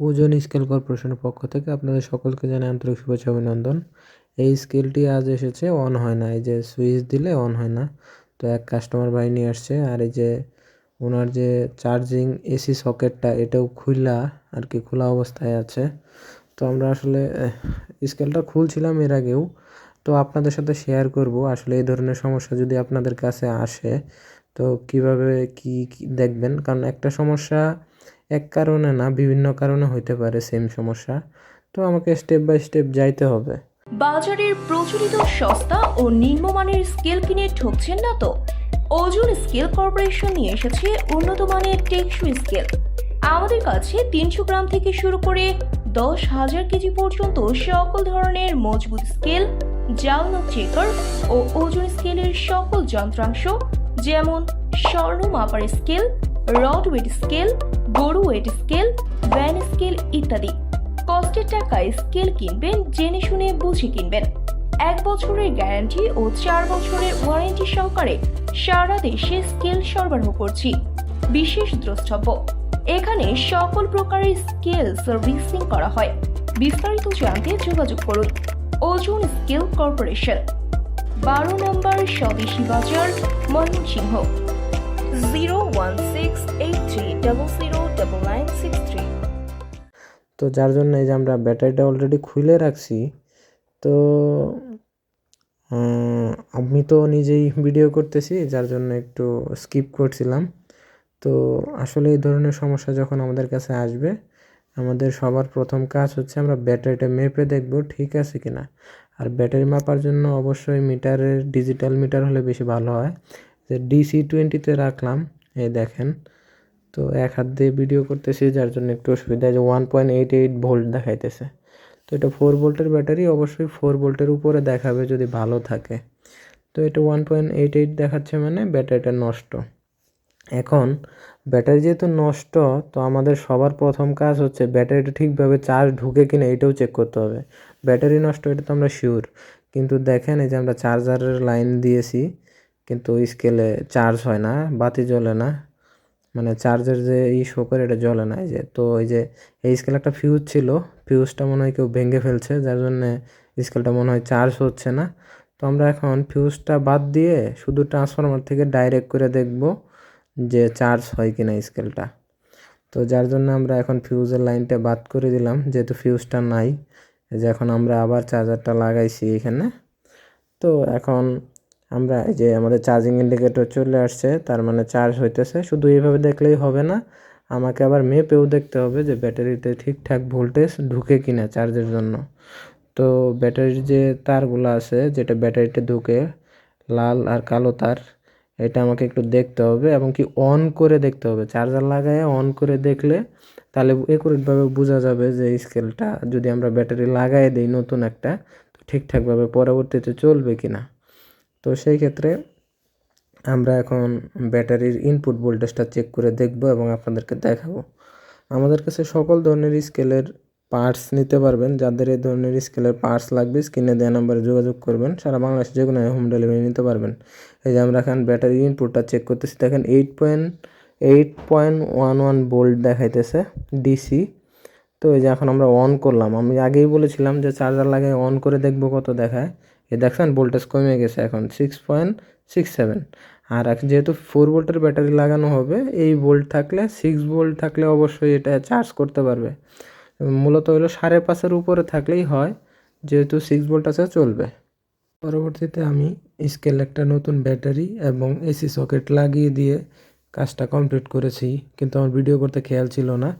ওজন স্কেল কর্পোরেশনের পক্ষ থেকে আপনাদের সকলকে জানাই আন্তরিক শুভেচ্ছা অভিনন্দন। এই স্কেলটি আজ এসেছে, অন হয় না। এই যে সুইচ দিলে অন হয় না। তো এক কাস্টমার ভাই নিয়ে আসছে, আর এই যে ওনার যে চার্জিং এসি সকেটটা, এটাও খুলা, আর কি খোলা অবস্থায় আছে। তো আমরা আসলে স্কেলটা খুলছিলাম এর আগেও। তো আপনাদের সাথে শেয়ার করব। আসলে এই ধরনের সমস্যা যদি আপনাদের কাছে আসে, তো কীভাবে কি কি দেখবেন? কারণ একটা সমস্যা এক কারণে না, বিভিন্ন কারণে হইতে পারে সেম সমস্যা। তো আমাকে স্টেপ বাই স্টেপ যাইতে হবে। বাজারের প্রচলিত সস্তা ও নিম্নমানের স্কেল কিনে ঠকছেন না তো? ওজন স্কেল কর্পোরেশন নিয়ে এসেছে উন্নত মানের টেকসই স্কেল আমাদের কাছে তিনশো গ্রাম থেকে শুরু করে দশ হাজার কেজি পর্যন্ত সকল ধরনের মজবুত স্কেল জালনক চেকার ও ওজন স্কেলের সকল যন্ত্রাংশ, যেমন স্বর্ণ মাপার স্কেল রড ওয়েট স্কেল গরু ওয়েট স্কেল ভ্যান স্কেল ইত্যাদি। কষ্টের টাকায় স্কেল কিনবেন, জেনে শুনে বুঝে কিনবেন। এক বছরের গ্যারান্টি ও চার বছরের ওয়ারেন্টি সহকারে সারা দেশে স্কেল সরবরাহ করছি। বিশেষ দ্রষ্টব্য, এখানে সকল প্রকারের স্কেল সার্ভিসিং করা হয়। বিস্তারিত জানতে যোগাযোগ করুন। ওজন স্কেল কর্পোরেশন বারো নম্বর স্বদেশী বাজার, ময়মনসিংহ। তো যার জন্য এই যে আমরা ব্যাটারিটা অলরেডি খুলে রাখছি, তো আমি তো নিজেই ভিডিও করতেছি, যার জন্য একটু স্কিপ করছিলাম। তো আসলে এই ধরনের সমস্যা যখন আমাদের কাছে আসবে, আমাদের সবার প্রথম কাজ হচ্ছে আমরা ব্যাটারিটা মেপে দেখব ঠিক আছে কিনা। আর ব্যাটারি মাপার জন্য অবশ্যই মিটারের ডিজিটাল মিটার হলে বেশি ভালো হয়। যে ডিসি টোয়েন্টিতে রাখলাম, এই দেখেন। তো এক হাত দিয়ে ভিডিও করতেছি, যার জন্য একটু অসুবিধা যে one point eight eight volt দেখাইতেছে। তো এটা ফোর ভোল্টের ব্যাটারি, অবশ্যই ফোর ভোল্টের উপরে দেখাবে যদি ভালো থাকে। তো এটা ওয়ান পয়েন্ট এইট এইট দেখাচ্ছে মানে ব্যাটারিটা নষ্ট। এখন, ব্যাটারি যেহেতু নষ্ট, তো আমাদের সবার প্রথম কাজ হচ্ছে ব্যাটারিটা ঠিকভাবে চার্জ ঢুকে কিনা এটাও চেক করতে হবে। ব্যাটারি নষ্ট, এটা তো আমরা শিওর কিন্তু দেখেন, এই যে আমরা চার্জারের লাইন দিয়েছি কিন্তু স্কেলে চার্জ হয় না, বাতি জ্বলে না। মানে চার্জের যে এই শো করে এটা জ্বলে না। এই যে, তো এই যে, এই স্কেলে একটা ফিউজ ছিল ফিউজটা মনে হয় কেউ ভেঙে ফেলছে, যার জন্য স্কেলটা মনে হয় চার্জ হচ্ছে না। তো আমরা এখন ফিউজটা বাদ দিয়ে শুধু ট্রান্সফরমার থেকে ডাইরেক্ট করে দেখব যে চার্জ হয় কিনা স্কেলটা তো যার জন্য আমরা এখন ফিউজের লাইনটা বাদ করে দিলাম, যেহেতু ফিউজটা নাই। যে, এখন আমরা আবার চার্জারটা লাগাইছি এখানে। তো এখন আমরা এই যে আমাদের চার্জিং ইন্ডিকেটর চলে আসছে, তার মানে চার্জ হইতেছে, শুধু এইভাবে দেখলেই হবে না, আমাকে আবার মেপেও দেখতে হবে যে ব্যাটারিতে ঠিকঠাক ভোল্টেজ ঢুকে কিনা চার্জের জন্য। তো ব্যাটারির যে তারগুলো আছে, যেটা ব্যাটারিতে ঢুকে, লাল আর কালো তার, এটা আমাকে একটু দেখতে হবে এবং কি অন করে দেখতে হবে। চার্জার লাগায় অন করে দেখলে তাহলে একুরেটভাবে বোঝা যাবে যে স্কেলটা যদি আমরা ব্যাটারি লাগাই দিই নতুন একটা, তো ঠিকঠাকভাবে পরবর্তীতে চলবে কিনা। তো সেই ক্ষেত্রে আমরা এখন ব্যাটারির ইনপুট ভোল্টেজটা চেক করে দেখব এবং আপনাদেরকে দেখাবো। আমাদের কাছে সকল ধরনের স্কেলের পার্টস নিতে পারবেন। যাদের এই ধরনের স্কেলের পার্টস লাগবে স্ক্রিনে দেওয়া নাম্বারে যোগাযোগ করবেন। সারা বাংলাদেশে যে কোনো হোম ডেলিভারি নিতে পারবেন। এই যে আমরা এখন ব্যাটারি ইনপুটটা চেক করতেছি। দেখেন eight point eight point one one volt DC DC তো এই যে এখন আমরা অন করলাম। আমি আগেই বলেছিলাম যে চার্জার লাগাই অন করে দেখব কত দেখায়। এই দেখছেন ভোল্টেজ কমে গেছে এখন সিক্স পয়েন্ট সিক্স সেভেন আর যেহেতু ফোর ভোল্টের ব্যাটারি লাগানো হবে, এই ভোল্ট থাকলে সিক্স ভোল্ট থাকলে অবশ্যই এটা চার্জ করতে পারবে। মূলত হলো সাড়ে পাঁচের উপরে থাকলেই হয়, যেহেতু সিক্স ভোল্ট আছে চলবে। পরবর্তীতে আমি স্কেল একটা নতুন ব্যাটারি এবং এসি সকেট লাগিয়ে দিয়ে কাজটা কমপ্লিট করেছি, কিন্তু আমার ভিডিও করতে খেয়াল ছিল না।